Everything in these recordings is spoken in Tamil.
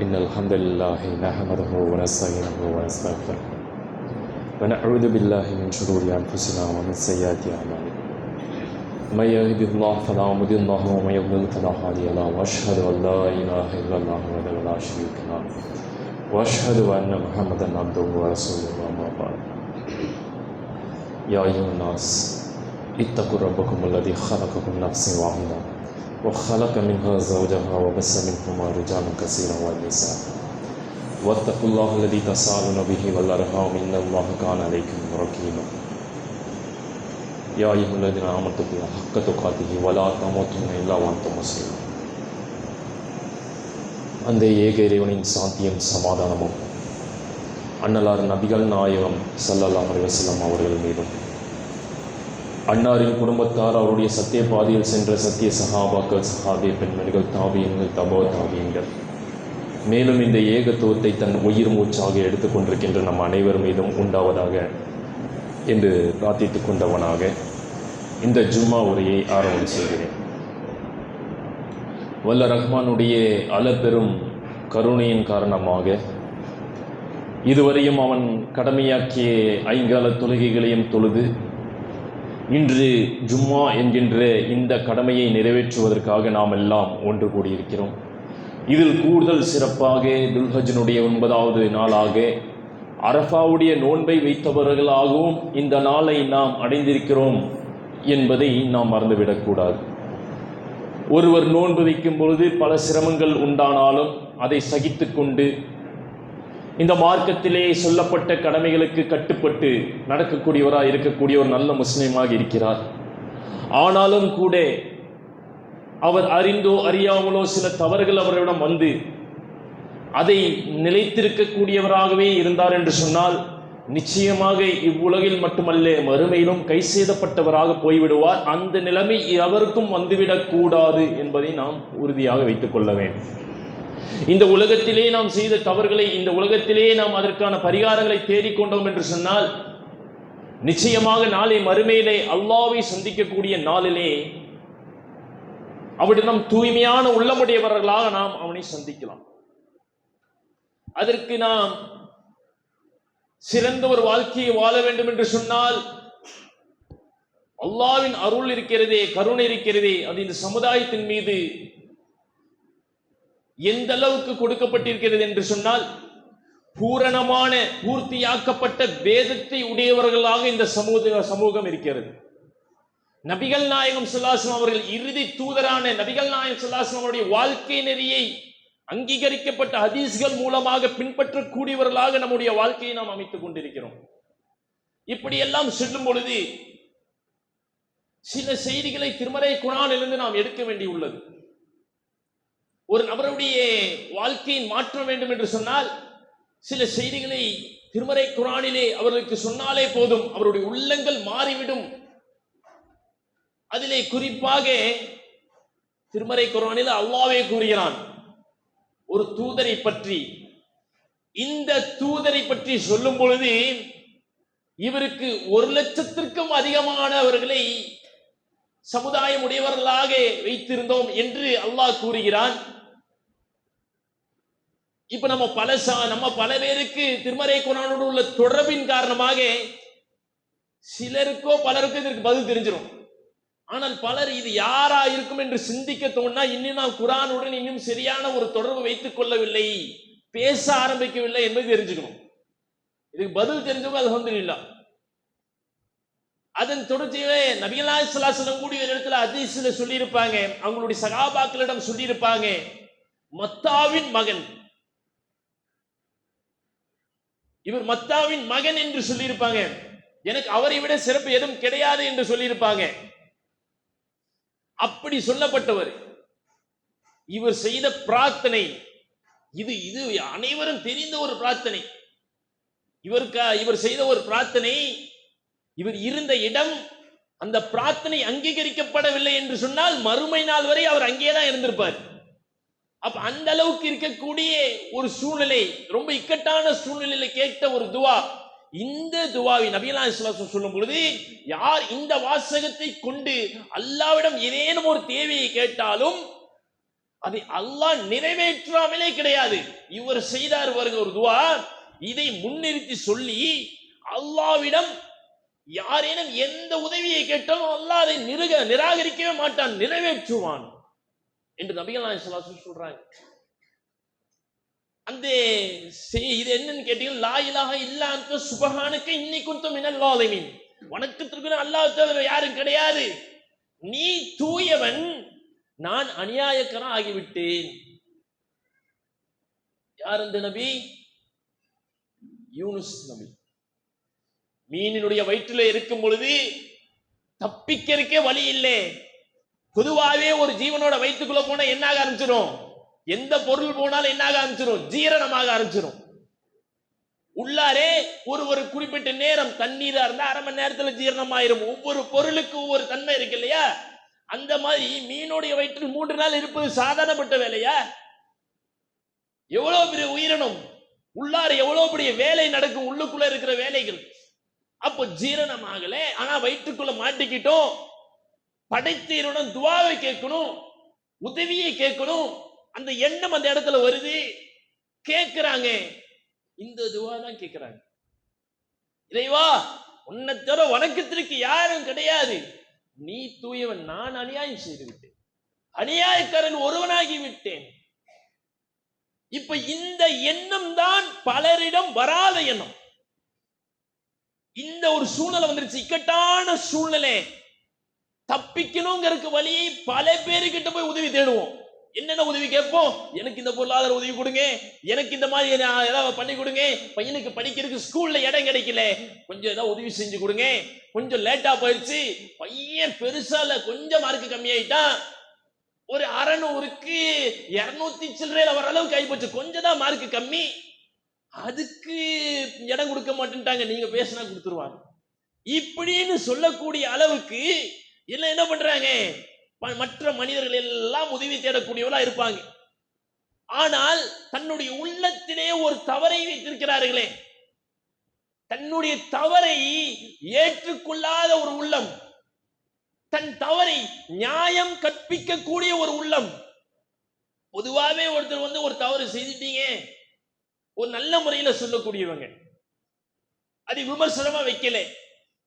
إن الحمد لله نحمده ونستعينه ونستغفره. ونعوذ بالله من شرور أنفسنا ومن سيئات أعمالنا. من يهده الله فلا مضل له ومن يضلل فلا هادي له. وأشهد أن لا إله إلا الله وحده لا شريك له. وأشهد أن محمدا عبده ورسوله أما بعد. يا أيها الناس اتقوا ربكم الذي خلقكم نفس واحدة. وخلق منها زوجها وبث منهما رجالا كثيرا ونساء واتقوا الله الذي تساءلون به والأرحام إن الله كان عليكم رقيبا يا أيها الذين آمنوا اتقوا الله حق تقاته ولا تموتن إلا وأنتم مسلمون அந்த ஏக இறைவனின் சாந்தியும் சமாதானமும் அன்னலார் நபிகள் நாயகம் ஸல்லல்லாஹு அலைஹி வஸல்லம் அவர்கள் மீதும் அன்னாரின் குடும்பத்தார் அவருடைய சத்திய பாதையில் சென்ற சத்திய சகாபாக்கள் சகாபிய பெண்மணிகள் தாவியங்கள் தபோ தாவியங்கள் மேலும் இந்த ஏகத்துவத்தை தன் உயிர் மூச்சாக எடுத்துக்கொண்டிருக்கின்ற நம் அனைவர் மீதும் உண்டாவதாக என்று பிரார்த்தித்துக் கொண்டவனாக இந்த ஜும்மா உரையை ஆரம்பம் செய்கிறேன். வல்ல ரஹ்மானுடைய அளப்பெரும் கருணையின் காரணமாக இதுவரையும் அவன் கடமையாக்கிய ஐங்கால தொழுகைகளையும் தொழுது இன்று ஜும்மா என்கின்ற இந்த கடமையை நிறைவேற்றுவதற்காக நாம் எல்லாம் ஒன்று கூடியிருக்கிறோம். இதில் கூடுதல் சிறப்பாக துல்ஹஜனுடைய ஒன்பதாவது நாளாக அரஃபாவுடைய நோன்பை வைத்தவர்களாகவும் இந்த நாளை நாம் அடைந்திருக்கிறோம் என்பதை நாம் மறந்துவிடக்கூடாது ஒருவர் நோன்பு வைக்கும் பொழுது பல சிரமங்கள் உண்டானாலும் அதை சகித்து கொண்டு இந்த மார்க்கத்திலே சொல்லப்பட்ட கடமைகளுக்கு கட்டுப்பட்டு நடக்கக்கூடியவராக இருக்கக்கூடிய ஒரு நல்ல முஸ்லீமாக இருக்கிறார். ஆனாலும் கூட அவர் அறிந்தோ அறியாமலோ சில தவறுகள் அவரிடம் வந்து அதை நிலைத்திருக்கக்கூடியவராகவே இருந்தார் என்று சொன்னால் நிச்சயமாக இவ்வுலகில் மட்டுமல்ல மறுமையிலும் கை செய்தப்பட்டவராக போய்விடுவார். அந்த நிலைமை அவருக்கும் வந்துவிடக்கூடாது என்பதை நாம் உறுதியாக வைத்துக் கொள்ள வேண்டும். இந்த உலகத்திலே நாம் செய்த தவறுகளை இந்த உலகத்திலே நாம் அதற்கான பரிகாரங்களை தேடிக்கொண்டோம் என்று சொன்னால் நிச்சயமாக நாளை மறுமையிலே அல்லாவை சந்திக்கக்கூடிய நாளிலே அவரிடம் தூய்மையான உள்ளமுடையவர்களாக நாம் அவனை சந்திக்கலாம். அதற்கு நாம் சிறந்த ஒரு வாழ்க்கையை வாழ வேண்டும் என்று சொன்னால் அல்லாவின் அருள் இருக்கிறதே கருணை இருக்கிறதே அது இந்த சமுதாயத்தின் மீது எந்த அளவுக்கு கொடுக்கப்பட்டிருக்கிறது என்று சொன்னால் பூரணமான பூர்த்தியாக்கப்பட்ட வேதத்தை உடையவர்களாக இந்த சமூக சமூகம் இருக்கிறது. நபிகள் நாயகம் சுல்லாசம் அவர்கள் இறுதி தூதரான நபிகள் நாயகம் சுல்லாசம் அவருடைய வாழ்க்கை நெறியை அங்கீகரிக்கப்பட்ட ஹதீஸ்கள் மூலமாக பின்பற்றக்கூடியவர்களாக நம்முடைய வாழ்க்கையை நாம் அமைத்துக் கொண்டிருக்கிறோம். இப்படியெல்லாம் சொல்லும் பொழுது சில செய்திகளை திருமறை குணாலிருந்து நாம் எடுக்க வேண்டியுள்ளது. ஒரு நபருடைய வாழ்க்கையின் மாற்ற வேண்டும் என்று சொன்னால் சில செய்திகளை திருமறை குரானிலே அவர்களுக்கு சொன்னாலே போதும் அவருடைய உள்ளங்கள் மாறிவிடும். அதிலே குறிப்பாக திருமறை குரானில் அல்லாவே கூறுகிறான் ஒரு தூதரை பற்றி. இந்த தூதரை பற்றி சொல்லும் பொழுது இவருக்கு ஒரு லட்சத்திற்கும் அதிகமானவர்களை சமுதாயம் உடையவர்களாக வைத்திருந்தோம் என்று அல்லாஹ் கூறுகிறான். இப்ப நம்ம பல நம்ம பல பேருக்கு திருமறை குரானோடு உள்ள தொடர்பின் காரணமாக சிலருக்கோ பலருக்கோ இதற்கு பதில் தெரிஞ்சிடும் ஆனால் பலர் இது யாரா இருக்கும் என்று சிந்திக்க தோணா இன்னும் நாம் குரானுடன் இன்னும் சரியான ஒரு தொடர்பு வைத்துக் கொள்ளவில்லை பேச ஆரம்பிக்கவில்லை என்பது தெரிஞ்சுக்கணும். இதுக்கு பதில் தெரிஞ்சவங்க அது வந்து இல்லை அதன் தொடர்ச்சியே நபிகளா சலாசலம் கூடிய ஒரு இடத்துல அதிசல சொல்லியிருப்பாங்க. அவங்களுடைய சகாபாக்களிடம் சொல்லியிருப்பாங்க. மத்தாவின் மகன் இவர் மத்தாவின் மகன் என்று சொல்லியிருப்பாங்க. எனக்கு அவரை விட சிறப்பு எதுவும் கிடையாது என்று சொல்லியிருப்பாங்க. அப்படி சொல்லப்பட்டவர். இவர் செய்த பிரார்த்தனை. இது இது அனைவரும் தெரிந்த ஒரு பிரார்த்தனை. இவருக்கா இவர் செய்த ஒரு பிரார்த்தனை. இவர் இருந்த இடம் அந்த பிரார்த்தனை அங்கீகரிக்கப்படவில்லை என்று சொன்னால் மறுமை நாள் வரை அவர் அங்கேதான் இருந்திருப்பார். அப்ப அந்த அளவுக்கு இருக்கக்கூடிய ஒரு சூழ்நிலை ரொம்ப இக்கட்டான சூழ்நிலையில கேட்ட ஒரு துவா. இந்த துவாவை நபியலா இஸ்லாசம் சொல்லும் பொழுது யார் இந்த வாசகத்தை கொண்டு அல்லாவிடம் ஏதேனும் ஒரு தேவையை கேட்டாலும் அதை அல்லாஹ் நிறைவேற்றாமலே கிடையாது. இவர் செய்தார் வருங்க ஒரு துவா. இதை முன்னிறுத்தி சொல்லி அல்லாவிடம் யாரேனும் எந்த உதவியை கேட்டாலும் அல்லாஹ் அதை நிருக நிராகரிக்கவே மாட்டான் நிறைவேற்றுவான். என்று நபிகள் நாயகம் சொல்றாங்க. அந்த இது என்னன்னு கேட்டீங்கன்னா லா இலாக இல்லா அன்த இன்னைக்கும் இன்னி குன்து மினல் வணக்கத்திற்கு அல்லாஹ் தவிர யாரும் கிடையாது. நீ தூயவன் நான் அநியாயக்கரன் ஆகிவிட்டேன். யார் அந்த நபி? யூனுஸ் நபி. மீனினுடைய வயிற்றுல இருக்கும் பொழுது தப்பிக்கிறதுக்கே வழி இல்லை. பொதுவாகவே ஒரு ஜீவனோட வயிற்றுக்குள்ள போனா என்னாக ஆரம்பிச்சிடும் எந்த பொருள் போனாலும் என்னாக ஆரம்பிச்சிடும் ஜீரணமாக ஆரம்பிச்சிடும் உள்ளாரே ஒரு ஒரு குறிப்பிட்ட நேரம் தண்ணீரா இருந்தா அரை மணி நேரத்துல ஜீரணம் ஆயிரும் ஒவ்வொரு பொருளுக்கு ஒவ்வொரு தன்மை இருக்கு இல்லையா? அந்த மாதிரி மீனுடைய வயிற்றில் மூன்று நாள் இருப்பது சாதாரணப்பட்ட வேலையா? எவ்வளவு பெரிய உயிரினம்? உள்ளார எவ்வளவு பெரிய வேலை நடக்கும்? உள்ளுக்குள்ள இருக்கிற வேலைகள். அப்போ ஜீரணம் ஆகல ஆனா வயிற்றுக்குள்ள மாட்டிக்கிட்டோம். படைத்தீருடன் துவாவை கேட்கணும் உதவியை கேட்கணும் அந்த எண்ணம் அந்த இடத்துல வருது. கேட்கிறாங்க. இந்த துவா தான் கேட்கிறாங்க. இறைவா உன்னை தவிர வணக்கத்திற்கு யாரும் கிடையாது. நீ தூயவன் நான் அநியாயம் செய்து விட்டேன் அநியாயக்காரன் ஒருவனாகி விட்டேன் இப்ப இந்த எண்ணம் தான் பலரிடம் வராத எண்ணம். இந்த ஒரு சூழ்நிலை வந்துருச்சு. இக்கட்டான சூழ்நிலை. தப்பிக்கணுங்கிறதுக்கு வழியை பல பேருக்கிட்ட போய் உதவி தேடுவோம். என்னென்ன உதவி கேட்போம்? எனக்கு இந்த பொருளாதார உதவி கொடுங்க. எனக்கு இந்த மாதிரி ஏதாவது பண்ணி கொடுங்க. பையனுக்கு படிக்கிறதுக்கு ஸ்கூல்ல இடம் கிடைக்கல. கொஞ்சம் ஏதாவது உதவி செஞ்சு கொடுங்க. கொஞ்சம் லேட்டா போயிடுச்சு. பையன் பெருசா இல்ல கொஞ்சம் மார்க் கம்மியாயிட்டான் ஒரு அறநூறுக்கு இரநூத்தி சில்லறையில வர அளவுக்கு ஆயிப்போச்சு. கொஞ்சம் தான் மார்க் கம்மி. அதுக்கு இடம் கொடுக்க மாட்டேன்ட்டாங்க. நீங்க பேசினா கொடுத்துருவாங்க. இப்படின்னு சொல்லக்கூடிய அளவுக்கு இல்லை என்ன பண்றாங்க? மற்ற மனிதர்கள் எல்லாம் உதவி தேடக்கூடியவளா இருப்பாங்க. ஆனால் தன்னுடைய உள்ளத்திலே ஒரு தவறை வைத்திருக்கிறார்களே. தன்னுடைய தவறை ஏற்றுக்கொள்ளாத ஒரு உள்ளம். தன் தவறை நியாயம் கற்பிக்கக்கூடிய ஒரு உள்ளம். பொதுவாகவே ஒருத்தர் வந்து ஒரு தவறு செய்துட்டீங்க. ஒரு நல்ல முறையில் சொல்லக்கூடியவங்க. அது விமர்சனமா வைக்கல.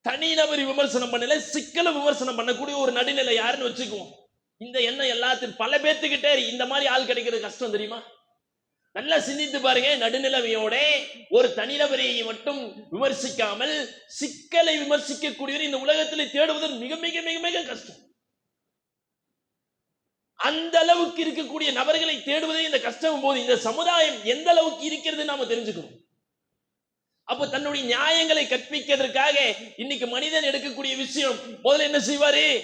தனிநபர் விமர்சனம் பண்ணல சிக்கலை விமர்சனம் பண்ணக்கூடிய ஒரு நடுநிலை யாருன்னு வச்சுக்குவோம். இந்த எண்ணம் எல்லாத்தையும் பல பேர்த்துக்கிட்டே இந்த மாதிரி ஆள் கிடைக்கிறது கஷ்டம் தெரியுமா? நல்லா சிந்தித்து பாருங்க நடுநிலைமையோட ஒரு தனிநபரை மட்டும் விமர்சிக்காமல் சிக்கலை விமர்சிக்கக்கூடியவர் இந்த உலகத்தில் தேடுவது மிக மிக மிக மிக கஷ்டம். அந்த அளவுக்கு இருக்கக்கூடிய நபர்களை தேடுவதே இந்த கஷ்டம் போது இந்த சமுதாயம் எந்த அளவுக்கு இருக்கிறது நாம தெரிஞ்சுக்கணும். அப்ப தன்னுடைய நியாயங்களை கற்பிக்கிறதுக்காக இன்னைக்கு மனிதன் எடுக்கக்கூடிய விஷயம். முதல்ல என்ன செய்வாரு?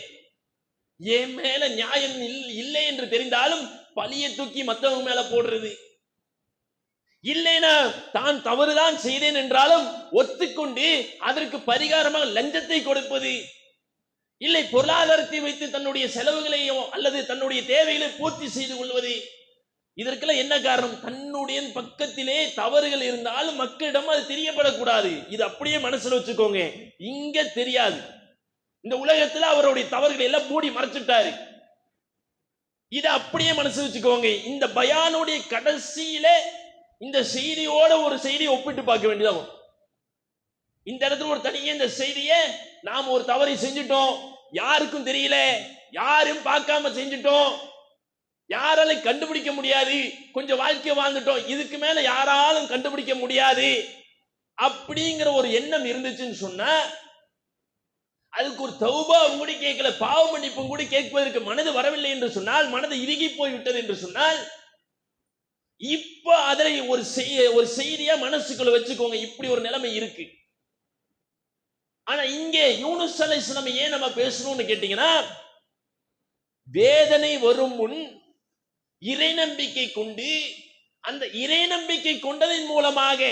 என் மேல நியாயம் இல்- இல்லை என்று தெரிந்தாலும் பழியை தூக்கி மத்தவங்க மேல போடுறது. இல்லைனா தான் தவறுதான் செய்தேன் என்றாலும் ஒத்துக்கொண்டு அதற்கு பரிகாரமாக லஞ்சத்தை கொடுப்பது. இல்லை பொருளாதாரத்தை வைத்து தன்னுடைய செலவுகளையோ அல்லது தன்னுடைய தேவைகளை பூர்த்தி செய்து கொள்வது. இதற்கெல்லாம் என்ன காரணம்? தன்னுடைய பக்கத்திலே தவறுகள் இருந்தாலும் மக்களிடம் அது தெரியப்படக்கூடாது. இது அப்படியே மனசுல வச்சுக்கோங்க. இங்க தெரியாது. இந்த உலகத்துல அவருடைய தவறுகளை எல்லாம் மூடி மறைச்சிட்டாரு. இதை அப்படியே மனசு வச்சுக்கோங்க. இந்த பயானுடைய கடைசியில இந்த செய்தியோட ஒரு செய்தியை ஒப்பிட்டு பார்க்க வேண்டியதாகும் இந்த இடத்துல ஒரு தனியே இந்த செய்தியை நாம் ஒரு தவறை செஞ்சுட்டோம். யாருக்கும் தெரியல. யாரும் பார்க்காம செஞ்சுட்டோம். யாராலும் கண்டுபிடிக்க முடியாது. கொஞ்சம் வாழ்க்கை வாழ்ந்துட்டோம். இதுக்கு மேல யாராலும் கண்டுபிடிக்க முடியாது. அப்படிங்கிற ஒரு எண்ணம் இருந்துச்சுன்னு சொன்னா அதுக்கு ஒரு தௌபா கூட கேட்கல பாவ மன்னிப்பும் கூட கேட்பதற்கு மனது வரவில்லை என்று சொன்னால் மனது இறுகி போய் விட்டது என்று சொன்னால் இப்ப அதை ஒரு செய்ய ஒரு செய்தியா மனசுக்குள்ள வச்சுக்கோங்க. இப்படி ஒரு நிலைமை இருக்கு. ஆனா இங்கே யூனுஸ் அலைஹிஸ்ஸலாம் ஏன் நம்ம பேசணும்னு கேட்டீங்கன்னா வேதனை வரும் முன் இறை நம்பிக்கை கொண்டு அந்த இறை நம்பிக்கை கொண்டதன் மூலமாக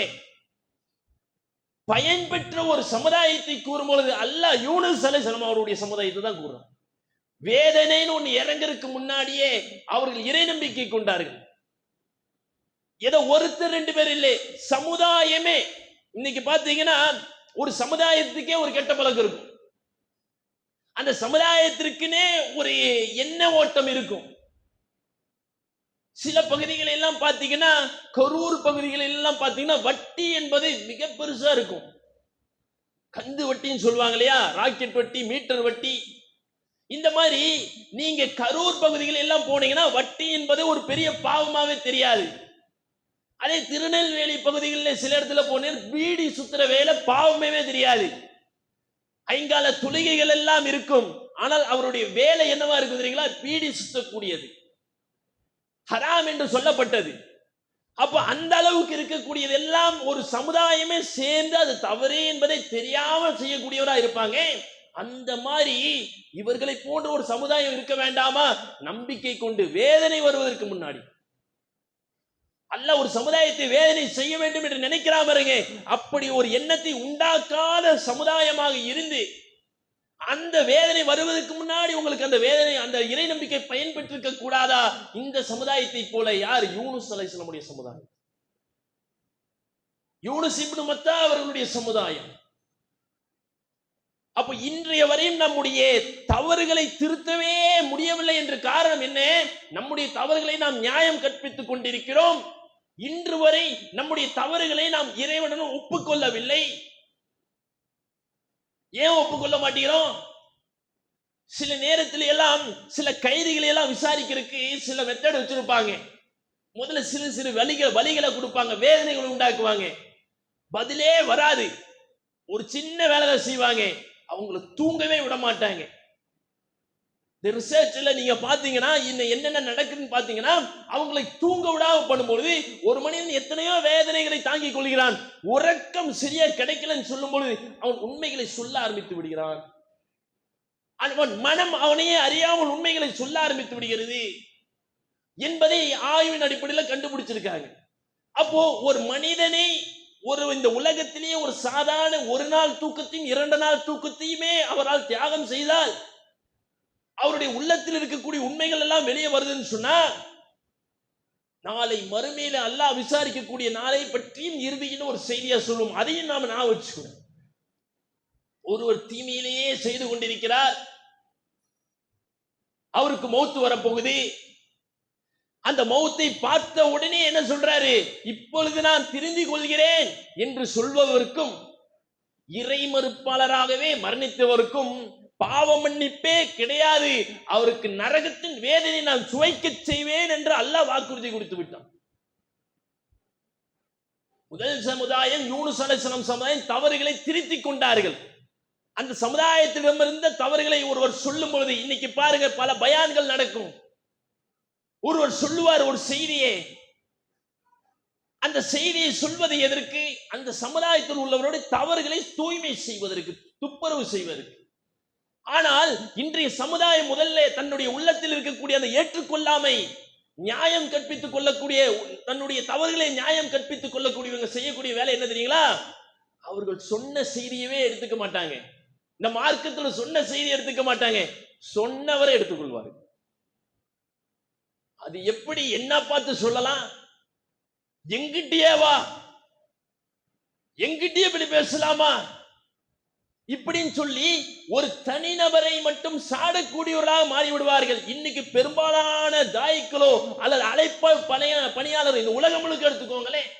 பயன்பெற்ற ஒரு சமுதாயத்தை கூறும் பொழுது அல்லாஹ் யூனுஸ் அலைஹிஸ்ஸலாம் அவருடைய சமுதாயத்தை தான் கூறுறான். வேதனைன்னு ஒண்ணு இறங்கறதுக்கு முன்னாடியே அவர்கள் இறை நம்பிக்கை கொண்டார்கள். ஏதோ ஒருத்தர் ரெண்டு பேர் இல்லை சமுதாயமே. இன்னைக்கு பாத்தீங்கன்னா ஒரு சமுதாயத்துக்கே ஒரு கெட்ட பழக்கம் இருக்கும். அந்த சமுதாயத்திற்குனே ஒரு எண்ண ஓட்டம் இருக்கும். சில பகுதிகள் எல்லாம் பார்த்தீங்கன்னா கரூர் பகுதிகள் எல்லாம் பார்த்தீங்கன்னா வட்டி என்பது மிக பெருசா இருக்கும். கந்து வட்டின்னு சொல்லுவாங்க இல்லையா? ராக்கெட் வட்டி மீட்டர் வட்டி. இந்த மாதிரி நீங்க கரூர் பகுதிகள் எல்லாம் போனீங்கன்னா வட்டி என்பது ஒரு பெரிய பாவமாவே தெரியாது. அதே திருநெல்வேலி பகுதிகளில் சில இடத்துல போனீங்க பீடி சுத்துற வேலை பாவமே தெரியாது. ஐங்கால துளிகைகள் எல்லாம் இருக்கும். ஆனால் அவருடைய வேலை என்னவா இருக்கும் தெரியுங்களா? பீடி சுத்தக்கூடியது. ஹராம் என்று சொல்லப்பட்டது. அப்போ அந்த அளவுக்கு இருக்கக்கூடியது எல்லாம் ஒரு சமுதாயமே சேர்ந்து அது தவறு என்பதை தெரியாமல் செய்யக்கூடியவராக இருப்பாங்க. அந்த மாதிரி இவர்களை போன்ற ஒரு சமுதாயம் இருக்க வேண்டாமா? நம்பிக்கை கொண்டு வேதனை வருவதற்கு முன்னாடி. அல்ல ஒரு சமுதாயத்தை வேதனை செய்ய வேண்டும் என்று நினைக்கிறா பாருங்க அப்படி ஒரு எண்ணத்தை உண்டாக்காத சமுதாயமாக இருந்து அந்த வேதனை வருவதற்கு முன்னாடி உங்களுக்கு அந்த வேதனை அந்த இறை நம்பிக்கை பயன்பெற்றிருக்க கூடாதா? இந்த சமுதாயத்தை போல யார்? யூனுஸ் அலைஹிஸ்ஸலாமுடைய சமுதாயம். யூனுஸ் இப்னு மத்தா அவர்களுடைய சமுதாயம். அப்ப இன்றைய வரையும் நம்முடைய தவறுகளை திருத்தவே முடியவில்லை என்ற காரணம் என்ன? நம்முடைய தவறுகளை நாம் நியாயம் கற்பித்துக் கொண்டிருக்கிறோம். இன்று வரை நம்முடைய தவறுகளை நாம் இறைவனுடன் ஒப்புக்கொள்ளவில்லை. ஏன் ஒப்புக்கொள்ள மாட்டேங்கிறோம்? சில நேரத்தில் எல்லாம் சில கைதிகளை எல்லாம் விசாரிக்கிறதுக்கு சில மெத்தட் வச்சிருப்பாங்க. முதல்ல சிறு சிறு வலிகள் வலிகளை கொடுப்பாங்க வேதனைகளை உண்டாக்குவாங்க. பதிலே வராது. ஒரு சின்ன வேலை செய்வாங்க. அவங்கள தூங்கவே விட மாட்டாங்க. இந்த ரிசர்ச்ல நீங்க பாத்தீங்கன்னா இன்னும் என்னென்ன நடக்குதுன்னு பாத்தீங்கன்னா அவங்களை தூங்க விடாம பண்ணும்பொழுது ஒரு மனிதன் எத்தனையோ வேதனைகளை தாங்கிக் கொள்கிறான். உறக்கம் சரியா கிடைக்கலன்னு சொல்லும் பொழுது அவன் உண்மைகளை சொல்ல ஆரம்பித்து விடுகிறான். அவன் மனம் அவனையே அறியாமல் உண்மைகளை சொல்ல ஆரம்பித்து விடுகிறது என்பதை ஆய்வின் அடிப்படையில் கண்டுபிடிச்சிருக்காங்க. அப்போ ஒரு மனிதனை ஒரு இந்த உலகத்திலேயே ஒரு சாதாரண ஒரு நாள் தூக்கத்தையும் இரண்டு நாள் தூக்கத்தையுமே அவரால் தியாகம் செய்தால் அவருடைய உள்ளத்தில் இருக்கக்கூடிய உண்மைகள் எல்லாம் வெளியே வருதுன்னு சொன்னா நாளை மறுமையில அல்லாஹ் விசாரிக்கக்கூடிய நாளை பற்றியும் இறுதியின் ஒரு செய்தியா சொல்லும். அதையும் நாம நான் வச்சுக்கணும். ஒருவர் தீமையிலேயே செய்து கொண்டிருக்கிறார். அவருக்கு மௌத்து வரப்போகுது. அந்த மௌத்தை பார்த்த உடனே என்ன சொல்றாரு? இப்பொழுது நான் திருந்தி கொள்கிறேன் என்று சொல்பவருக்கும் இறை மறுப்பாளராகவே மரணித்தவருக்கும் பாவ மன்னிப்பே கிடையாது. அவருக்கு நரகத்தின் வேதனை நான் சுவைக்கச் செய்வேன் என்று அல்லாஹ் வாக்குறுதி கொடுத்து விட்டான். முதல் சமுதாயம் யூனுஸ் அலைஹிஸ்ஸலாம் சமுதாயம் தவறுகளை திருத்திக் கொண்டார்கள். அந்த சமுதாயத்திடமிருந்த தவறுகளை ஒருவர் சொல்லும் பொழுது இன்னைக்கு பாருங்க பல பயான்கள் நடக்கும். ஒருவர் சொல்லுவார் ஒரு செய்தியே. அந்த செய்தியை சொல்வது எதற்கு அந்த சமுதாயத்தில் உள்ளவருடைய தவறுகளை தூய்மை செய்வதற்கு துப்புரவு செய்வதற்கு. ஆனால் இன்றைய சமுதாயம் முதல்ல தன்னுடைய உள்ளத்தில் இருக்கக்கூடிய அந்த ஏற்றுக்கொள்ளாமை நியாயம் கற்பித்துக் கொள்ளக்கூடிய தன்னுடைய தவறுகளை நியாயம் கற்பித்துக் கொள்ளக்கூடியவங்க செய்யக்கூடிய வேலை என்ன தெரியுங்களா? அவர்கள் சொன்ன செய்தியவே எடுத்துக்க மாட்டாங்க. இந்த மார்க்கத்தில் சொன்ன செய்தி எடுத்துக்க மாட்டாங்க. சொன்னவரை எடுத்துக்கொள்வாரு அது எப்படி என்ன பார்த்து சொல்லலாம்? எங்கிட்டயே வா. எங்கிட்டயே இப்படி பேசலாமா? இப்படின்னு சொல்லி ஒரு தனிநபரை மட்டும் சாடக்கூடியவர்களாக மாறி விடுவார்கள் இன்னைக்கு பெரும்பாலான தாய்க்களோ அல்லது அழைப்ப பணிய பணியாளர் இந்த உலகம் முழுக்க எடுத்துக்கோங்களேன்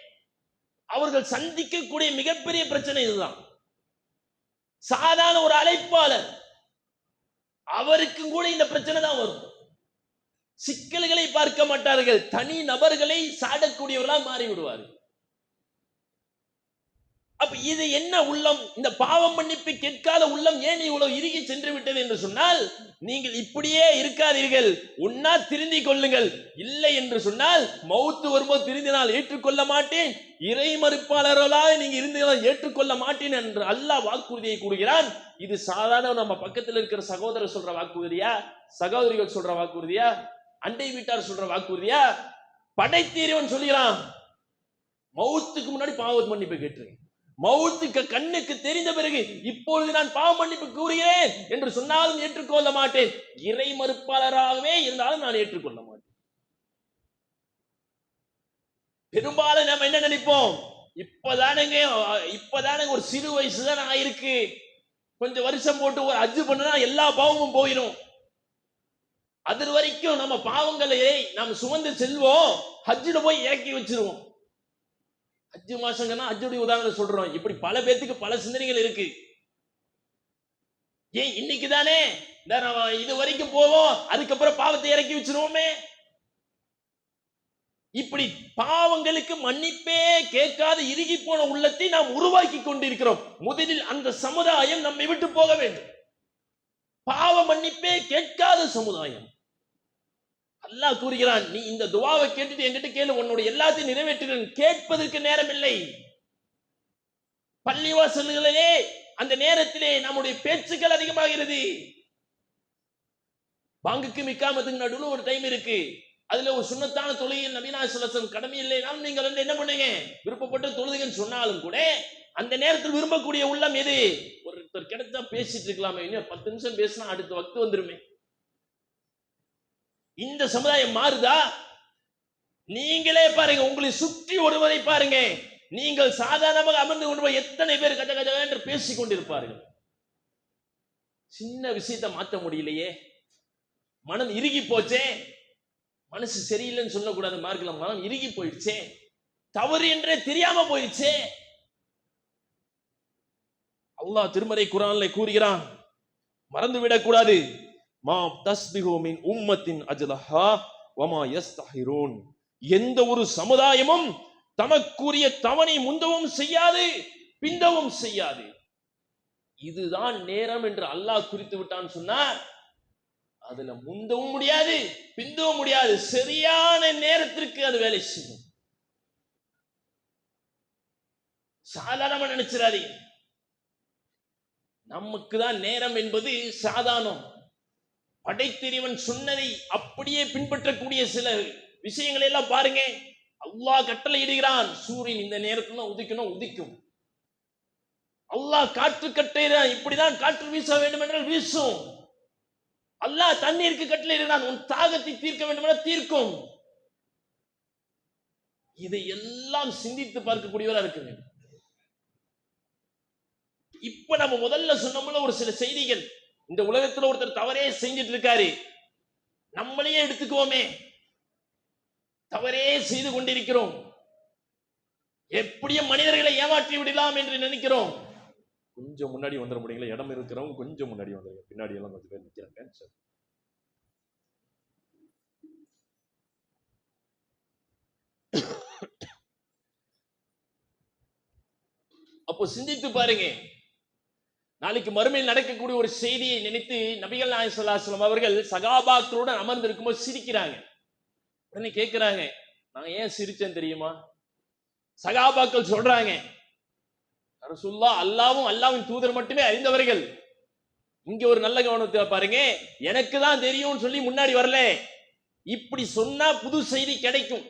அவர்கள் சந்திக்கக்கூடிய மிகப்பெரிய பிரச்சனை இதுதான். சாதாரண ஒரு அழைப்பாளர் அவருக்கும் கூட இந்த பிரச்சனை தான் வரும். சிக்கல்களை பார்க்க மாட்டார்கள். தனி நபர்களை சாடக்கூடியவர்களாக மாறி விடுவார்கள் அப்ப இது என்ன உள்ளம்? இந்த பாவம் மன்னிப்பு கேட்காத உள்ளம் ஏன் இவ்வளவு இறுகி சென்று விட்டது என்று சொன்னால் நீங்கள் இப்படியே இருக்காதீர்கள். உன்னா திருந்திக் கொள்ளுங்கள். இல்லை என்று சொன்னால் மௌத்து வரும்போது திருந்தினால் ஏற்றுக்கொள்ள மாட்டேன். இறை மறுப்பாளர்களாக நீங்க இருந்ததால் ஏற்றுக்கொள்ள மாட்டேன் என்று அல்லாஹ் வாக்குறுதியை கூறுகிறான். இது சாதாரண நம்ம பக்கத்தில் இருக்கிற சகோதரர் சொல்ற வாக்குறுதியா? சகோதரிகள் சொல்ற வாக்குறுதியா? அண்டை வீட்டார் சொல்ற வாக்குறுதியா? படைத்தீரவன் சொல்கிறான். மௌத்துக்கு முன்னாடி பாவத் மன்னிப்பு கேட்டுருங்க. மௌத்துக்கு கண்ணுக்கு தெரிந்த பிறகு இப்பொழுது நான் பாவ மன்னிப்பு கூறுகிறேன் என்று சொன்னாலும் ஏற்றுக்கொள்ள மாட்டேன். இறை மறுப்பாளராகவே இருந்தாலும் நான் ஏற்றுக்கொள்ள மாட்டேன். பெரும்பாலும் நம்ம என்ன நினைப்போம்? இப்பதானுங்க இப்பதானுங்க ஒரு சிறு வயசு தான் ஆயிருக்கு. கொஞ்சம் வருஷம் போட்டு ஒரு அஜு பண்ணுனா எல்லா பாவமும் போயிடும். அது வரைக்கும் நம்ம பாவங்களை நாம் சுமந்து செல்வோம். ஹஜ்ஜில் போய் இறக்கி வச்சிருவோம். ஹஜ்ஜு மாசங்கன்னா அஜுடைய உதாரணம் சொல்றோம். இப்படி பல பேர்த்துக்கு பல சிந்தனைகள் இருக்கு. ஏன் இன்னைக்கு தானே இது வரைக்கும் போவோம். அதுக்கப்புறம் பாவத்தை இறக்கி வச்சிருவோமே. இப்படி பாவங்களுக்கு மன்னிப்பே கேட்காத இறுகி போன உள்ளத்தை நாம் உருவாக்கி கொண்டிருக்கிறோம். முதலில் அந்த சமுதாயம் நம்மை விட்டு போக வேண்டும். பாவ மன்னிப்பே கேட்காத சமுதாயம். அல்லாஹ் கூறுகிறான் நீ இந்த துவாவை கேட்டுட்டு என்கிட்ட கேளு உன்னுடைய எல்லாத்தையும் நிறைவேற்றுகிறேன். கேட்பதற்கு நேரம் இல்லை. பள்ளிவாசல்களிலே அந்த நேரத்திலே நம்முடைய பேச்சுக்கள் அதிகமாகிறது. பாங்குக்கு மிக்காமதுக்கு நடுவில் ஒரு டைம் இருக்கு. அதுல ஒரு சுண்ணத்தான தொழுகையில் நவீனாசுலசம் கடமை இல்லைனாலும் நீங்கள் வந்து என்ன பண்ணுங்க? விருப்பப்பட்ட தொழுதுங்கன்னு சொன்னாலும் கூட அந்த நேரத்தில் விரும்பக்கூடிய உள்ளம் எது? ஒருத்தர் கிடைச்சா பேசிட்டு இருக்கலாமே. இன்னும் பத்து நிமிஷம் பேசினா அடுத்த வக்து வந்துருமே. இந்த சமுதாயம் மாறுதா? நீங்களே பாருங்க உங்களை சுற்றி ஒருவரை பாருங்க. நீங்கள் சாதாரணமாக அமர்ந்து கொண்டு எத்தனை பேர் கஜ கஜ என்று பேசிக் கொண்டிருப்பார்கள்? சின்ன விஷயத்தை மாற்ற முடியலையே. மனம் இறுகி போச்சே. மனசு சரியில்லைன்னு சொல்லக்கூடாது மார்க்கல மனம் இறுகி போயிடுச்சே. தவறு என்றே தெரியாம போயிடுச்சே. அல்லாஹ் திருமறை குரான்ல கூறுகிறான் மறந்து விடக்கூடாது மா தஸ்பிஹு மின் உம்மத்தின் அஜலஹா வமா யஸ்தஹிரூன். எந்த ஒரு சமுதாயமும் தமக்குரிய தவணை முந்தவும் செய்யாது பிந்தவும் செய்யாது. இதுதான் நேரம் என்று அல்லாஹ் குறித்து விட்டான் சொன்னா அதுல முந்தவும் முடியாது பிந்தவும் முடியாது. சரியான நேரத்திற்கு அது வேலை செய்யும். சாதாரணமா நினைச்சிடாதீங்க. நமக்கு தான் நேரம் என்பது சாதாரணம். படைத்தெறிவன் சொன்னதை அப்படியே பின்பற்றக்கூடிய சில விஷயங்களை எல்லாம் பாருங்க. அல்லாஹ் கட்டளை இடுகிறான் சூரியன் இந்த நேரத்துல உதிக்கணும் உதிக்கும். அல்லாஹ் காற்று கட்டைறான் இப்படிதான் காற்று வீச வேண்டும் என்றால் வீசும். அல்லாஹ் தண்ணீருக்கு கட்டளை இடுகிறான் உன் தாகத்தை தீர்க்க வேண்டும் என தீர்க்கும். இதை எல்லாம் சிந்தித்து பார்க்கக்கூடியவரா இருக்குங்க இப்ப நம்ம முதல்ல சொன்னோம்ல ஒரு சில செய்திகள். இந்த உலகத்துல ஒருத்தர் தவறே செஞ்சிட்டு இருக்காரு நம்மளையே எடுத்துக்குவோமே. தவறே செய்து கொண்டிருக்கிறோம். எப்படியும் மனிதர்களை ஏமாற்றி விடலாம் என்று நினைக்கிறோம். கொஞ்சம் முன்னாடி வந்துட முடியுங்களா? இடம் இருக்கிறவங்க கொஞ்சம் முன்னாடி வந்துருங்க. பின்னாடி எல்லாம் கொஞ்சம் பேர் நிற்கிறாங்க சார். அப்போ சிந்தித்து பாருங்க. நாளைக்கு மறுமையில் நடக்கக்கூடிய ஒரு செய்தியை நினைத்து நபிகள் நாயகம் ஸல்லல்லாஹு அவர்கள் சகாபாக்களுடன் அமர்ந்து சிரிக்கிறாங்க. உடனே கேட்கிறாங்க நான் ஏன் சிரிச்சேன் தெரியுமா? சகாபாக்கள் சொல்றாங்க ரசூல்லா அல்லாவும் அல்லாவின் தூதர் மட்டுமே அறிந்தவர்கள். இங்க ஒரு நல்ல கவனத்தை பாருங்க எனக்கு தான் தெரியும்னு சொல்லி முன்னாடி வரல. இப்படி சொன்னா புது செய்தி கிடைக்கும்.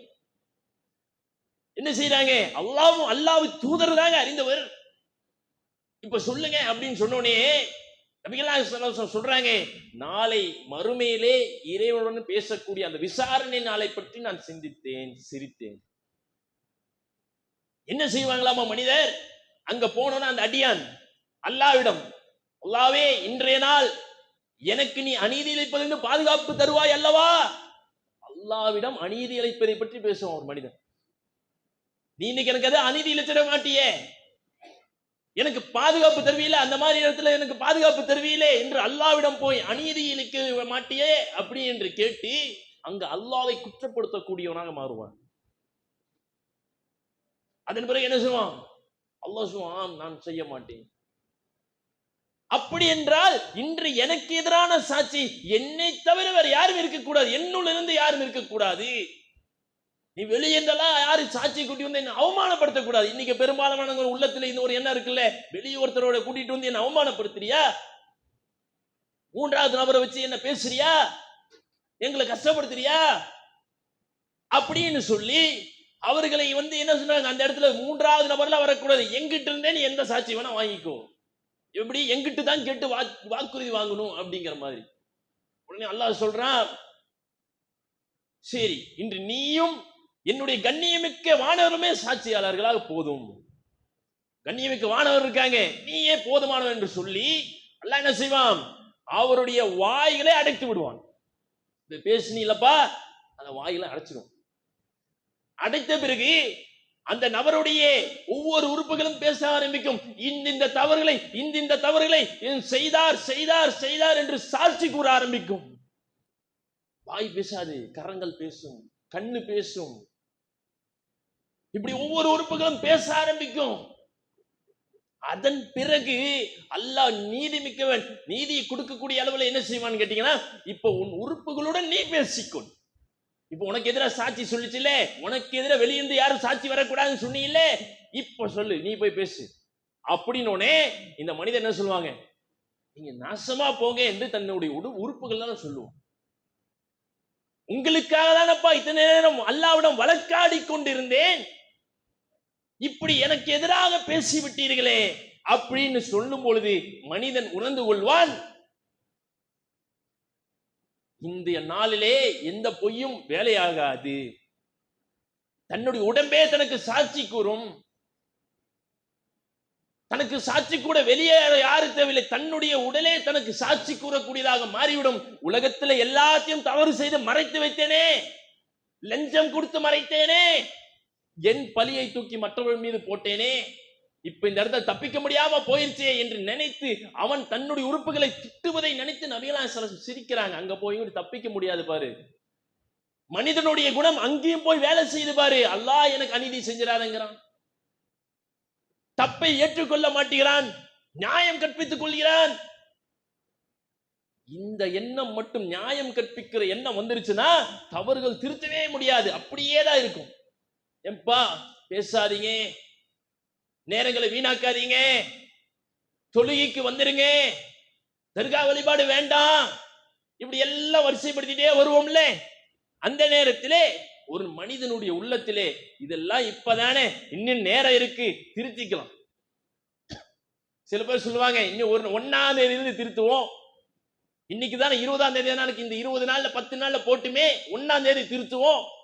என்ன செய்யறாங்க அல்லாவும் அல்லாவு தூதர் தாங்க அறிந்தவர். இப்ப சொல்லுங்க அப்படின்னு சொன்னோடனே நபிகள்லாம் சொல்றாங்க நாளை மறுமையிலே இறைவனுடன் பேசக்கூடிய அந்த விசாரணை நாளை பற்றி நான் சிந்தித்தேன் சிரித்தேன். என்ன செய்வாங்களாமா மனிதர்? அங்க போனோன்னா அந்த அடியான் அல்லாவிடம் அல்லாவே இன்றைய நாள் எனக்கு நீ அநீதி இழைப்பதிலிருந்து பாதுகாப்பு தருவாய் அல்லவா? அல்லாவிடம் அநீதி இழைப்பதை பற்றி பேசுவான் ஒரு மனிதன். நீ இன்னைக்கு எனக்கு அது அநீதி இழைச்சிட மாட்டியே? எனக்கு பாதுகாப்பு தருவியில அந்த மாதிரி இடத்துல எனக்கு பாதுகாப்பு தருவியிலே என்று அல்லாவிடம் போய் அநீதி மாட்டியே அப்படி என்று கேட்டு அங்க அல்லாவை குற்றப்படுத்தக்கூடியவனாக மாறுவான். அதன் பிறகு என்ன செய்வான்? அல்லாஹ் சொல்லுவான் நான் செய்ய மாட்டேன். அப்படி என்றால் இன்று எனக்கு எதிரான சாட்சி என்னை தவிர வேற யாரும் இருக்கக்கூடாது. என்னுள்ள இருந்து யாரும் இருக்கக்கூடாது. நீ வெளியேந்தெல்லாம் யாரு சாட்சி கூட்டி வந்து என்ன அவமானப்படுத்தக்கூடாது? இன்னைக்கு பெரும்பாலானவங்க உள்ளத்துல இந்த ஒரு எண்ணம் இருக்குல்ல? வெளியே ஒருத்தரோட கூட்டிட்டு வந்து என்ன அவமானப்படுத்துறியா? மூன்றாவது நபரை வச்சு என்ன பேசுறியா? எங்களை கஷ்டப்படுத்துறியா? அப்படின்னு சொல்லி அவர்களை வந்து என்ன சொன்னாங்க? அந்த இடத்துல மூன்றாவது நபர்ல வரக்கூடாது. எங்கிட்ட இருந்தே நீ எந்த சாட்சி வேணா வாங்கிக்கோ. எப்படி? எங்கிட்ட தான் கேட்டு வாக்குறுதி வாங்கணும் அப்படிங்கிற மாதிரி. உடனே அல்லாஹ் சொல்றான் சரி இன்று நீயும் என்னுடைய கண்ணியமிக்க வானவருமே சாட்சியாளர்களாக போதும். கண்ணியமிக்க வானவர் இருக்காங்க. நீயே போதுமானவன் என்று சொல்லி அல்ல என்ன செய்வான்? அவருடைய வாய்களை அடைத்து விடுவான். இப்ப பேசுனீலப்பா அந்த வாயில அடைச்சிடும் அடைத்த பிறகு அந்த நபருடைய ஒவ்வொரு உறுப்புகளும் பேச ஆரம்பிக்கும். இந்த இந்த தவறுகளை இந்த இந்த தவறுகளை செய்தார் செய்தார் செய்தார் என்று சாட்சி கூற ஆரம்பிக்கும். வாய் பேசாது கரங்கள் பேசும் கண்ணு பேசும். இப்படி ஒவ்வொரு உறுப்புகளும் பேச ஆரம்பிக்கும். அதன் பிறகு அல்லாஹ் நீதி மிக்கவன் நீதியை கொடுக்கக்கூடிய அளவுல என்ன செய்வான்னு கேட்டீங்கன்னா இப்ப உன் உறுப்புகளுடன் நீ பேசிக்கொள். இப்ப உனக்கு எதிராக சாட்சி சொல்லிச்சுல உனக்கு எதிராக வெளியிருந்து யாரும் சாட்சி வரக்கூடாதுன்னு சொன்னீங்களே இப்ப சொல்லு நீ போய் பேசு. அப்படின்னோடனே இந்த மனிதன் என்ன சொல்லுவாங்க? நீங்க நாசமா போங்க என்று தன்னுடைய உடு உறுப்புகள் தான் சொல்லுவோம் உங்களுக்காக தானப்பா இத்தனை நேரம் அல்லாவிடம் வழக்காடி கொண்டிருந்தேன் இப்படி எனக்கு எதிராக பேசி விட்டீர்களே அப்படின்னு சொல்லும் பொழுது மனிதன் உணர்ந்து கொள்வான். இந்த நாளிலே எந்த பொய்யும் வேலையாகாது. தன்னுடைய உடம்பே தனக்கு சாட்சி கூறும். தனக்கு சாட்சி கூட வெளியே யாரு தேவையில்லை தன்னுடைய உடலே தனக்கு சாட்சி கூறக்கூடியதாக மாறிவிடும். உலகத்துல எல்லாத்தையும் தவறு செய்து மறைத்து வைத்தேனே. லஞ்சம் கொடுத்து மறைத்தேனே. என் பலியை தூக்கி மற்றவர்கள் மீது போட்டேனே. இப்ப இந்த இடத்துல தப்பிக்க முடியாம போயிருச்சே என்று நினைத்து அவன் தன்னுடைய உறுப்புகளை திட்டுவதை நினைத்து நபிகளாம் சிரிக்கிறாங்க. அங்க போய் தப்பிக்க முடியாது பாரு. மனிதனுடைய குணம் அங்கேயும் போய் வேலை செய்து பாரு. அல்லாஹ் எனக்கு அநீதி செஞ்சிடாதங்கிறான். தப்பை ஏற்றுக்கொள்ள மாட்டேங்கிறான். நியாயம் கற்பித்துக் கொள்கிறான். இந்த எண்ணம் மட்டும் நியாயம் கற்பிக்கிற எண்ணம் வந்துருச்சுன்னா தவறுகள் திருத்தவே முடியாது. அப்படியே தான் இருக்கும். எப்பா பேசாதீங்க. நேரங்களை வீணாக்காதீங்க. தொழுகைக்கு வந்துருங்க. தர்கா வழிபாடு வேண்டாம். இப்படி எல்லாம் வரிசைப்படுத்திட்டே வருவோம்ல. அந்த நேரத்திலே ஒரு மனிதனுடைய உள்ளத்திலே இதெல்லாம் இப்பதானே இன்னும் நேரம் இருக்கு திருத்திக்கலாம். சில பேர் சொல்லுவாங்க இன்னும் ஒரு ஒன்னாம் தேதியில இருந்து திருத்துவோம். இன்னைக்கு தானே இருபதாம் தேதி நாளைக்கு இந்த இருபது நாள்ல பத்து நாள்ல போட்டுமே ஒன்னாம் தேதி திருத்துவோம்.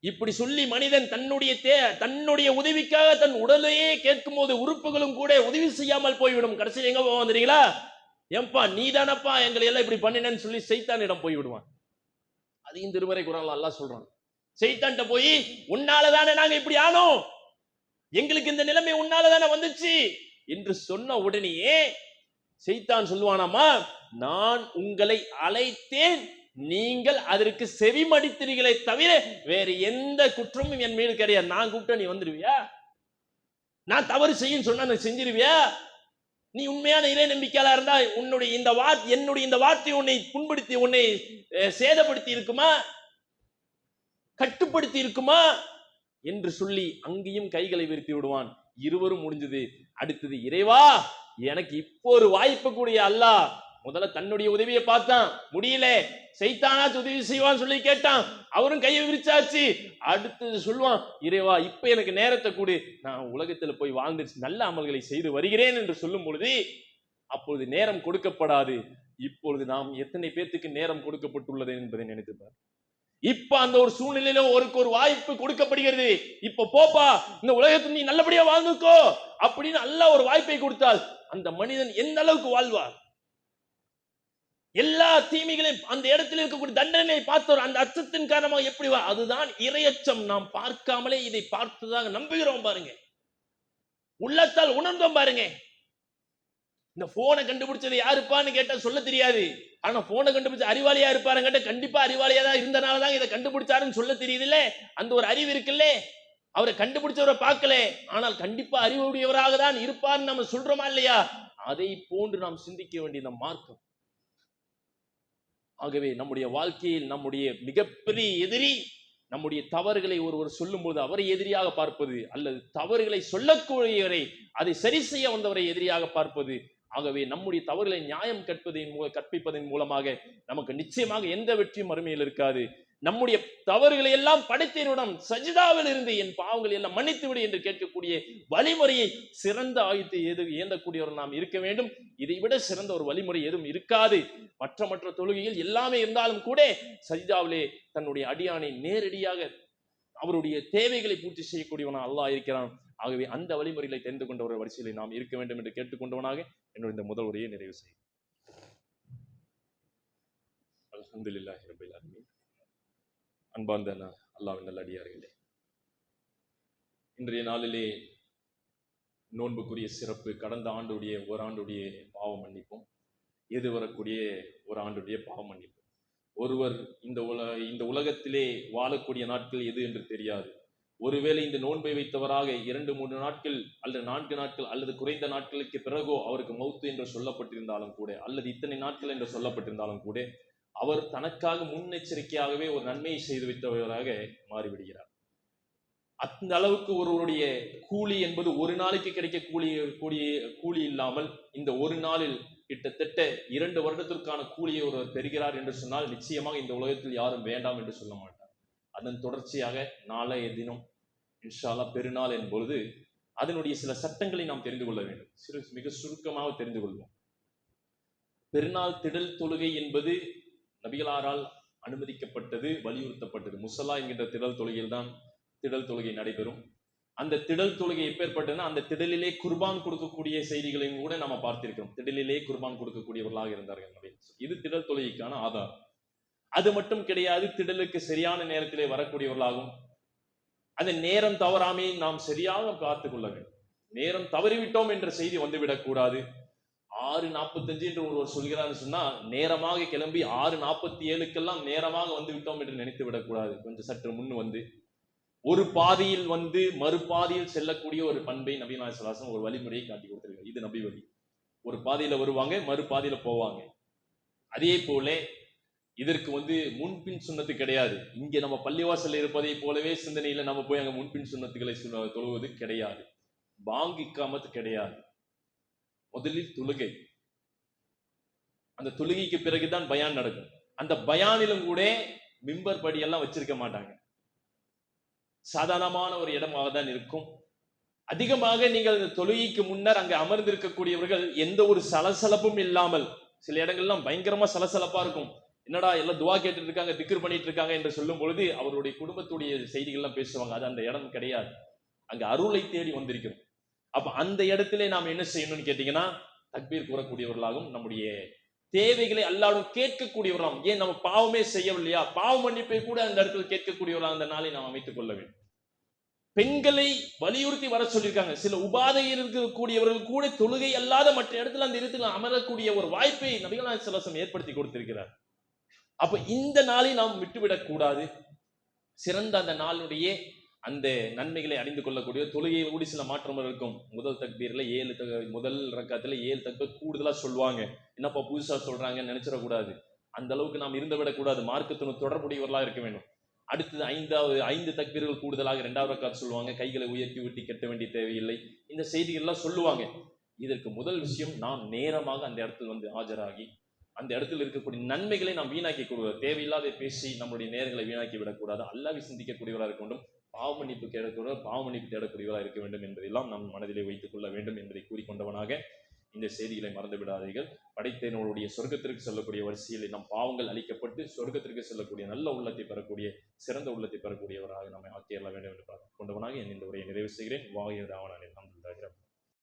இப்படி சொல்லி மனிதன் தன்னுடைய தே தன்னுடைய உதவிக்காக தன் உடலையே கேட்கும் போது உறுப்புகளும் கூட உதவி செய்யாமல் போய்விடும். கடைசியில் எங்க போவோம் ஏன்பா நீ தானப்பா எங்களை எல்லாம் இப்படி பண்ணினேன்னு சொல்லி சைத்தானிடம் போய்விடுவான். அதையும் திருமறை குரல் எல்லாம் சொல்றான். சைத்தான்ட்ட போய் உன்னால தானே நாங்க இப்படி ஆனோம். எங்களுக்கு இந்த நிலைமை உன்னால தானே வந்துச்சு. என்று சொன்ன உடனேயே செய்தான் சொல்லுவானாமா நான் உங்களை அழைத்தேன். நீங்கள் அதற்கு செவிமடித்தீர்களே தவிர வேறு எந்த குற்றமும் என் மீது கிடையாது. நான் கூப்பிட்ட நீ வந்துடுவியா நான் தவறு செய்யும் சொன்னா நீ செஞ்சிருவியா? நீ உண்மையான இறை நம்பிக்கையாளா இருந்தா உன்னுடைய இந்த வார்த்தை என்னுடைய இந்த வார்த்தை உன்னை புண்படுத்தி உன்னை சேதப்படுத்தி இருக்குமா? கட்டுப்படுத்தி இருக்குமா? என்று சொல்லி அங்கேயும் கைகளை விரித்து விடுவான். இருவரும் முடிஞ்சது. அடுத்தது இறைவா எனக்கு இப்போ ஒரு வாய்ப்பு கூடிய அல்லாஹ். முதல்ல தன்னுடைய உதவியை பார்த்தான். முடியல. செய்தானா உதவி செய்வான்னு சொல்லி கேட்டான். அவரும் கையை விரிச்சாச்சு. அடுத்து சொல்லுவான் இறைவா இப்ப எனக்கு நேரத்தை கூடு. நான் உலகத்துல போய் வாழ்ந்து நல்ல அமல்களை செய்து வருகிறேன் என்று சொல்லும் பொழுது அப்பொழுது நேரம் கொடுக்கப்படாது. இப்பொழுது நாம் எத்தனை பேர்த்துக்கு நேரம் கொடுக்கப்பட்டுள்ளது என்பதை நினைத்துப்பார் இப்ப அந்த ஒரு சூழ்நிலையில ஒருக்கு ஒரு வாய்ப்பு கொடுக்கப்படுகிறது. இப்ப போப்பா இந்த உலகத்தில் நீ நல்லபடியா வாழ்ந்துக்கோ. அப்படின்னு நல்ல ஒரு வாய்ப்பை கொடுத்தால் அந்த மனிதன் எந்த அளவுக்கு வாழ்வார்? எல்லா தீமைகளையும் அந்த இடத்தில் இருக்கக்கூடிய தண்டனை பார்த்தோர் அந்த அச்சத்தின் காரணமாக எப்படி வா அதுதான் இரையச்சம். நாம் பார்க்காமலே இதை பார்த்ததாக நம்புகிறோம் பாருங்க. உள்ளத்தால் உணர்ந்தோம் பாருங்க. இந்த போனை கண்டுபிடிச்சது யாருப்பான்னு கேட்டா சொல்ல தெரியாது. ஆனா போனை கண்டுபிடிச்ச அறிவாளியா இருப்பாரு கேட்ட கண்டிப்பா அறிவாளியா தான் இருந்தனாலதான் இதை கண்டுபிடிச்சாருன்னு சொல்ல தெரியுதுல்ல. அந்த ஒரு அறிவு இருக்குல்ல. அவரை கண்டுபிடிச்சவரை பார்க்கல. ஆனால் கண்டிப்பா அறிவுடையவராக தான் இருப்பார்னு நம்ம சொல்றோமா இல்லையா? அதை போன்று நாம் சிந்திக்க வேண்டிய மார்க்கம். ஆகவே நம்முடைய வாழ்க்கையில் நம்முடைய மிகப்பெரிய எதிரி நம்முடைய தவறுகளை ஒருவர் சொல்லும்போது அவரை எதிரியாக பார்ப்பது அல்லது தவறுகளை சொல்லக்கூடியவரை அதை சரி செய்ய வந்தவரை எதிரியாக பார்ப்பது. ஆகவே நம்முடைய தவறுகளை நியாயம் கற்பதின் மூலம் கற்பிப்பதன் மூலமாக நமக்கு நிச்சயமாக எந்த வெற்றியும் அருமையில் இருக்காது. நம்முடைய தவறுகளை எல்லாம் படைத்தேனுடன் சஜிதாவில் இருந்து என் பாவங்களை எல்லாம் மன்னித்து விடு என்று கேட்கக்கூடிய வழிமுறையை சிறந்த ஆயுத்தை எது ஏந்தக்கூடியவர் நாம் இருக்க வேண்டும். இதை விட சிறந்த ஒரு வழிமுறை எதுவும் இருக்காது. மற்ற மற்ற தொழுகையில் எல்லாமே இருந்தாலும் கூட சஜிதாவிலே தன்னுடைய அடியானை நேரடியாக அவருடைய தேவைகளை பூர்த்தி செய்யக்கூடியவனா அல்லாஹ் இருக்கிறான். ஆகவே அந்த வழிமுறைகளை தெரிந்து கொண்ட ஒரு வரிசையிலே நாம் இருக்க வேண்டும் என்று கேட்டுக்கொண்டவனாக என்னுடைய இந்த முதல் உரையை நிறைவு செய்யும் அலமதுல்லாஹி ரபில் அலமின் அன்பார்ந்த ந- நல்ல நல்லடியார்களே இன்றைய நாளிலே நோன்புக்குரிய சிறப்பு கடந்த ஆண்டுடைய ஒரு ஆண்டுடைய பாவ மன்னிப்பும் எது வரக்கூடிய ஒரு ஆண்டுடைய பாவ மன்னிப்பு ஒருவர் இந்த உல இந்த உலகத்திலே வாழக்கூடிய நாட்கள் எது என்று தெரியாது. ஒருவேளை இந்த நோன்பை வைத்தவராக இரண்டு மூன்று நாட்கள் அல்லது நான்கு நாட்கள் அல்லது குறைந்த நாட்களுக்கு பிறகோ அவருக்கு மௌத்து என்று சொல்லப்பட்டிருந்தாலும் கூட அல்லது இத்தனை நாட்கள் என்று சொல்லப்பட்டிருந்தாலும் கூட அவர் தனக்காக முன்னெச்சரிக்கையாகவே ஒரு நன்மையை செய்து வைத்தவராக மாறிவிடுகிறார். அந்த அளவுக்கு ஒருவருடைய கூலி என்பது ஒரு நாளைக்கு கிடைக்க கூலி கூலி கூலி இல்லாமல் இந்த ஒரு நாளில் கிட்டத்தட்ட இரண்டு வருடத்திற்கான கூலியை ஒருவர் பெறுகிறார் என்று சொன்னால் நிச்சயமாக இந்த உலகத்தில் யாரும் வேண்டாம் என்று சொல்ல மாட்டார். அதன் தொடர்ச்சியாக நாளைய தினம் இன்ஷாலா பெருநாள் என்பொழுது அதனுடைய சில சட்டங்களை நாம் தெரிந்து கொள்ள வேண்டும். சிறு மிக சுருக்கமாக தெரிந்து கொள்வோம். பெருநாள் திடல் தொழுகை என்பது நபிகளாரால் அனுமதிக்கப்பட்டது வலியுறுத்தப்பட்டது. முசல்லா என்கின்ற திடல் தொழுகையில் தான் திடல் தொழுகை நடைபெறும். அந்த திடல் தொழுகை எப்பேற்பட்டதுன்னா அந்த திடலிலே குர்பான் கொடுக்கக்கூடிய செய்திகளையும் கூட நாம பார்த்திருக்கிறோம். திடலிலே குர்பான் கொடுக்கக்கூடியவர்களாக இருந்தார்கள் நபி. இது திடல் தொழுகைக்கான ஆதாரம். அது மட்டும் கிடையாது திடலுக்கு சரியான நேரத்திலே வரக்கூடியவர்களாகும் அந்த நேரம் தவறாமே நாம் சரியாக பார்த்துக் கொள்ள வேண்டும். நேரம் தவறிவிட்டோம் என்ற செய்தி வந்துவிடக் கூடாது ஆறு நாற்பத்தஞ்சு என்று ஒருவர் சொல்கிறான்னு சொன்னா நேரமாக கிளம்பி ஆறு நாற்பத்தி ஏழுக்கெல்லாம் நேரமாக வந்து விட்டோம் என்று நினைத்து விடக்கூடாது. கொஞ்சம் சற்று முன் வந்து. ஒரு பாதியில் வந்து மறுபாதியில் செல்லக்கூடிய ஒரு பண்பை நபி நாயசலாசன் ஒரு வழிமுறையை காட்டி கொடுத்திருக்காரு இது நபி வழி. ஒரு பாதியில வருவாங்க மறுபாதியில போவாங்க. அதே போல இதற்கு வந்து முன்பின் சுண்ணத்து கிடையாது. இங்க நம்ம பள்ளிவாசல் இருப்பதை போலவே சிந்தனையில நம்ம போய் அங்க முன்பின் சுண்ணத்துக்களை சொல்ல- தொழுவது கிடையாது. பாங்கு இக்காமத்து கிடையாது. முதலில் தொழுகை. அந்த தொழுகைக்கு பிறகுதான் பயான் நடக்கும். அந்த பயானிலும் கூட மிம்பர் படியெல்லாம் வச்சிருக்க மாட்டாங்க. சாதாரணமான ஒரு இடமாக தான் இருக்கும். அதிகமாக நீங்கள் இந்த தொழுகைக்கு முன்னர் அங்க அமர்ந்திருக்கக்கூடியவர்கள் எந்த ஒரு சலசலப்பும் இல்லாமல் சில இடங்கள்லாம் பயங்கரமா சலசலப்பா இருக்கும். என்னடா எல்லாம் துவா கேட்டுட்டு இருக்காங்க திக்ர் பண்ணிட்டு இருக்காங்க என்று சொல்லும் பொழுது அவருடைய குடும்பத்துடைய செய்திகள்லாம் பேசுவாங்க. அது அந்த இடம் கிடையாது. அங்க அருளை தேடி வந்திருக்கிறோம். அப்ப அந்த இடத்துல நாம் என்ன செய்யணும்னு கேட்டீங்கன்னா தக்பீர் கூறக்கூடியவர்களாகவும் நம்முடைய தேவைகளை எல்லாரும் கேட்கக்கூடியவர்களாம் ஏன் நம்ம பாவமே செய்யவில்லையா? பாவ மன்னிப்பை கூட அந்த இடத்துல கேட்கக்கூடியவர்களாக அந்த நாளை நாம் அமைத்துக் கொள்ள வேண்டும். பெண்களை வலியுறுத்தி வர சொல்லியிருக்காங்க. சில உபாதையில் இருக்கக்கூடியவர்கள் கூட தொழுகை அல்லாத மற்ற இடத்துல அந்த இடத்துல அமரக்கூடிய ஒரு வாய்ப்பை நபிகள் சலசம் ஏற்படுத்தி கொடுத்திருக்கிறார். அப்ப இந்த நாளை நாம் விட்டுவிடக் கூடாது சிறந்த அந்த நாளுடைய அந்த நன்மைகளை அறிந்து கொள்ளக்கூடிய தொழுகையில் கூட சில மாற்றம் இருக்கும். முதல் தக்பீரில் ஏழு தக முதல் ரக்கத்தில் ஏழு தக்பீர் கூடுதலாக சொல்லுவாங்க. என்னப்பா புதுசாக சொல்கிறாங்கன்னு நினச்சிடக்கூடாது. அந்த அளவுக்கு நாம் இருந்து விடக்கூடாது மார்க்கத்தின் தொடர்புடையவர்களாக இருக்க வேண்டும். அடுத்தது ஐந்தாவது ஐந்து தக்பீர்கள் கூடுதலாக இரண்டாவது ரக்காத் சொல்லுவாங்க. கைகளை உயர்த்தி ஊட்டி கட்ட வேண்டிய தேவையில்லை. இந்த செய்திகள்லாம் சொல்லுவாங்க. இதற்கு முதல் விஷயம் நாம் நேரமாக அந்த இடத்துல வந்து ஆஜராகி அந்த இடத்துல இருக்கக்கூடிய நன்மைகளை நாம் வீணாக்கி கூடாது தேவையில்லாத பேசி நம்மளுடைய நேரங்களை வீணாக்கி விடக்கூடாது அல்லாவி சிந்திக்கக்கூடியவராக இருக்க வேண்டும். பாவ மன்னிப்பு தேடக்கூடிய பாவ மன்னிப்பு தேடக்கூடியவராக இருக்க வேண்டும் என்பதெல்லாம் நம் மனதிலே வைத்துக் கொள்ள வேண்டும் என்பதை கூறிக்கொண்டவனாக இந்த செய்திகளை மறந்து விடாதீர்கள் சொர்க்கத்திற்கு செல்லக்கூடிய வரிசையில் நம் பாவங்கள் அளிக்கப்பட்டு சொர்க்கத்திற்கு செல்லக்கூடிய நல்ல உள்ளத்தை பெறக்கூடிய சிறந்த உள்ளத்தை பெறக்கூடியவராக நம்மை ஆக்கியல்ல வேண்டும் என்று பார்த்துக் கொண்டவனாக என் இந்த உரையை நிறைவு செய்கிறேன். வாயிராவனான அல்ஹம்துலில்லாஹி ரப்பில்